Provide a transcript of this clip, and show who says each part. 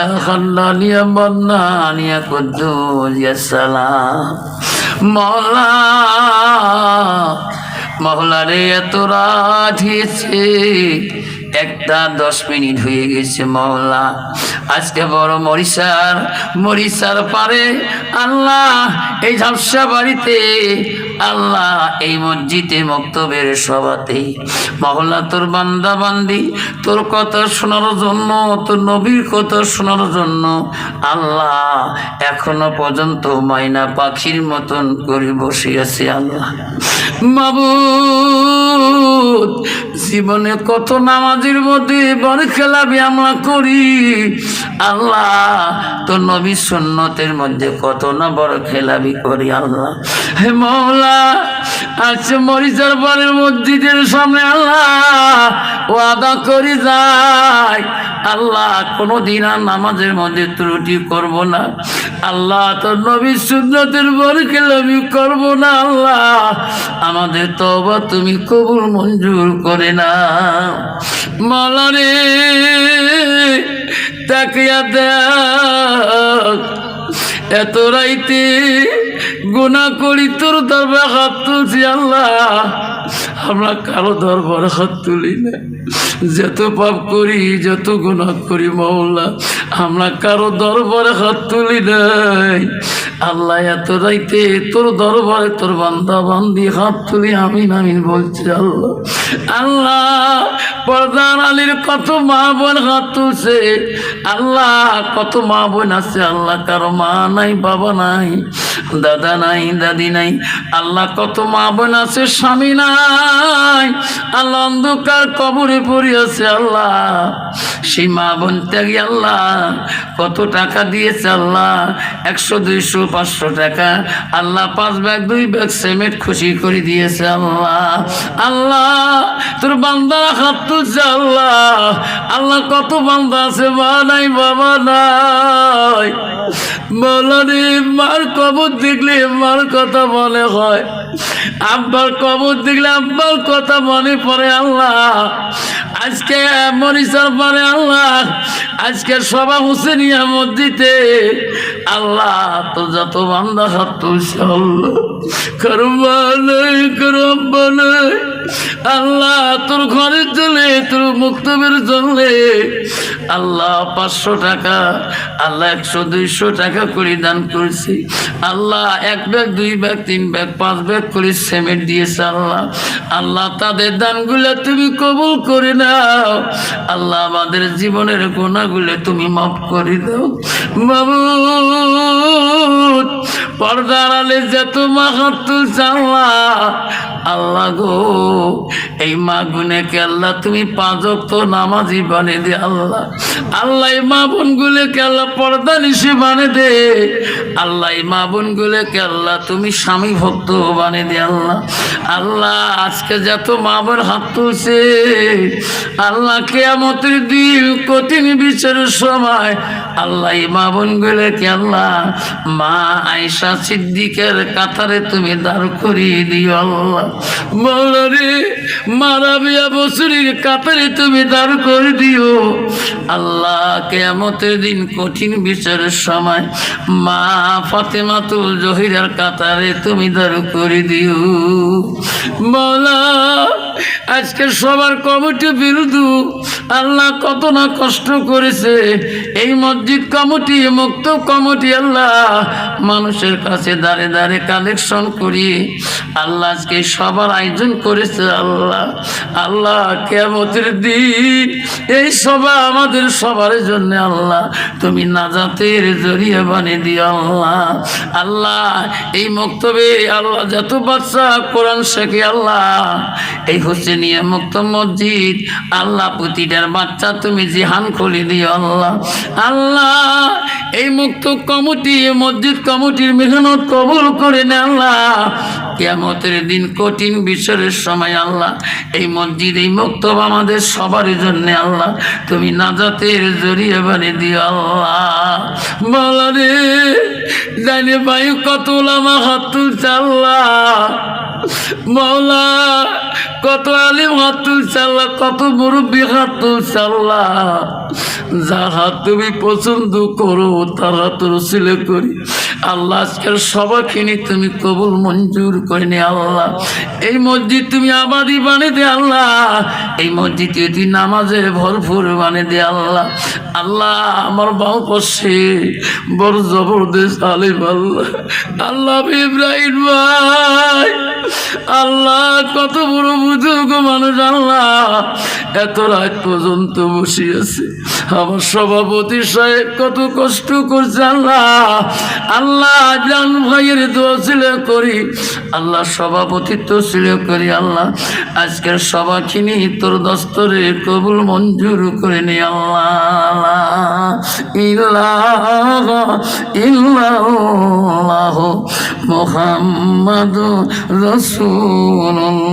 Speaker 1: ইয়া খান্নান ইয়া মান্নান ইয়া কুদ্দুস ইয়া সালাম মৌলা মহলা রে, এত রাত হয়েছে। একটা দশ মিনিট হয়ে গেছে মহলা। আজকে বড় মরিষার মরিষার পারে। আল্লাহ, এই ঝাপসা বাড়িতে আল্লাহ এই মসজিদে মক্তবের সভাতে মহল্লা তোর বান্দা বান্দি তোর কথা শোনার জন্য, তোর নবীর কথা শোনার জন্য আল্লাহ এখনও পর্যন্ত মাইনা পাখির মতন করে বসে আছে আল্লাহ। মাবুদ, জীবনে কত নামাজের মধ্যে বড় খেলাবি আমরা করি। আল্লাহ তো নবী সুন্নতের মধ্যে কত না বড় খেলাবি করি আল্লাহ। হে মৌলা মরিচার পরের মসজিদের সামনে আল্লাহ ওয়াদা করি যায়। আল্লাহ কোনো দিন আর নামাজের মধ্যে ত্রুটি করব না। আল্লাহ তোর নবী সুন্নতের বরকে আমি করব না আল্লাহ। আমাদের তবা তুমি কবুল মঞ্জুর করে না মালারে তাকিয়া এত রাইতে গুণা করি, তোর দরবার হাত তুলছি আল্লাহ। আমরা কারও দরবার হাত তুলি না। যত পাপ করি, যত গুণা করি মৌলা আমরা কারও দরবারে হাত তুলি নাই। আল্লাহ এত রাইতে তোর দরবারে তোর বান্দা বান্দি হাত তুলি, আমিন আমিন বলছি আল্লাহ। আল্লাহ, পর্দার আলীর কত মা বোন হাত তুলছে আল্লাহ, কত মা বোন আছে আল্লাহ, কারও মা নাই, বাবা নাই, দাদা নাই, দাদি নাই। আল্লাহ, কত মা বোন আছে, স্বামী নাই। আল্লাহ, অন্ধকার কবরে পড়ে আছে আল্লাহ। সেই মা বোন ত্যাগী আল্লাহ, কত টাকা দিয়েছে আল্লাহ? একশো, দুইশো, পাঁচশো টাকা। আল্লাহ, পাঁচ ব্যাগ, দুই ব্যাগ সিমেন্ট খুশি করে দিয়েছে আল্লাহ। আল্লাহ, তোর বান্দারা হাত তুলছে আল্লাহ। আল্লাহ, কত বান্দা আছে, মা নাই বাবা নাই। বলরে মার কবর দেখলে মার কথা মনে হয়। আব্বার কবর দেখলে আব্বার কথা মনে পড়ে আল্লাহ। আজকে মরিচার পরে আল্লাহ। আজকে সভা হুসেনিয়া মসজিদে আল্লাহ তো যত বান্দা হাত তুলছে আল্লাহ। করবানে করবানে আল্লাহ তোর ঘরের চলে তোর মুক্তবের চলে আল্লাহ পাঁচশো টাকা, আল্লাহ একশো দুইশো টাকা করে দান করছি। আল্লাহ এক ব্যাগ, দুই ব্যাগ, তিন ব্যাগ, পাঁচ ব্যাগ করে সিমেন্ট দিয়েছে আল্লাহ। আল্লাহ তাদের দানগুলো তুমি কবুল করে নাও। আল্লাহ আমাদের জীবনের গোনাগুলো তুমি মাফ করে দাও। বাবু পর্দার আলে যত মাহাত্ম আল্লাহ আল্লাহ গো। এই মা গুনেকে আল্লাহ, তুমি পাঁচ তো নামাজি বানে দে আল্লাহ। আল্লাহ মা বোন গুলোকে আল্লাহ পর্দা নিশে বানে দে। আল্লাহ মা বোন গুলোকে আল্লাহ, তুমি স্বামী ভক্ত বানে দে আল্লাহ। আল্লাহ, আজকে যত মা বোন হাত তুলছে, আল্লাহ কেয়ামতের দিন কঠিন বিচারের সময়, আল্লাহ মা বোন গুলোকে আল্লাহ, মা আয়সা সিদ্দিকের কাতারে তুমি দাঁড় করিয়ে দিও আল্লাহ। মৌলারে মারাবিয়া বসুরির কাপেরে তুমি দাঁড় করে দিও। আল্লাহ কেমতের দিন কঠিন বিচারের সময় মা ফাতেমাতুল জহিরার কাতারে তুমি দাঁড় করে দিও। মৌলা আজকে সবার কমিটি বিরুদ্ধ আল্লাহ কত না কষ্ট করেছে। এই মসজিদ কমিটি, মুক্ত কমিটি আল্লাহ মানুষের কাছে দাঁড়ে দাঁড়ে কালেকশন করি। আল্লাহ আজকে সবার আয়োজন করেছে আল্লাহ। আল্লাহ কেমতের দিন এই সভা আমাদের সবার জন্য আল্লাহ। তুমি নাজাতের জড়িয়ে বানিয়ে দিও আল্লাহ। আল্লাহ, এই মক্তবে আল্লাহ যত বাচ্চা কোরআন শেখে আল্লাহ। এই হোসেনিয়া মুক্ত মসজিদ, আল্লাহ প্রতিটার বাচ্চা তুমি জিহান খুলে দিও, আল্লাহ। আল্লাহ, এই মুক্ত কমিটি মসজিদ কমিটির মেহনত কবুল করে নে, আল্লাহ। কেমতের দিন কঠিন বিচারের সময় আল্লাহ। এই মসজিদ, এই মুক্তব আমাদের সবার জন্য আল্লাহ। তুমি নাজাতের জড়িয়ে বানিয়ে দিও আল্লাহ। বলা জানি ভাই কত ওলামা হাত তুলছে আল্লাহ। মৌলা কত আলিম হাত তুলছে আল্লাহ, কত মুরব্বী হাত তুলছে আল্লাহ। যার তুমি পছন্দ করো, তার হাত রসিলে করি। আল্লাহ আজকের সবাখিনি তুমি কবুল মঞ্জুর করে নে আল্লাহ। এই মসজিদ তুমি আবাদি বানিয়ে দে আল্লাহ। এই মসজিদ তুই নামাজে ভরপুর বানিয়ে দে আল্লাহ। আল্লাহ, আমার বাউ পাশে বড় জবরদস্ত আলিম আল্লাহ। আল্লাহ ইব্রাহিম ভাই। আল্লাহ, কত বড় বুঝুক মানুষ আল্লাহ। এত রাত পর্যন্ত বসে আছে। আমার সভাপতি সাহেব কত কষ্ট করছে আল্লাহ। আল্লাহ জান ভাইয়ের দোয়া ছিল করি, আল্লাহ সভাপতিত্ব ছিল করি, আল্লাহ আজকের সভাখিনি তোর দস্তরে কবুল মঞ্জুর করে নি আল্লাহ। ইল্লাহ মোহাম্মদ রসুল্লাহ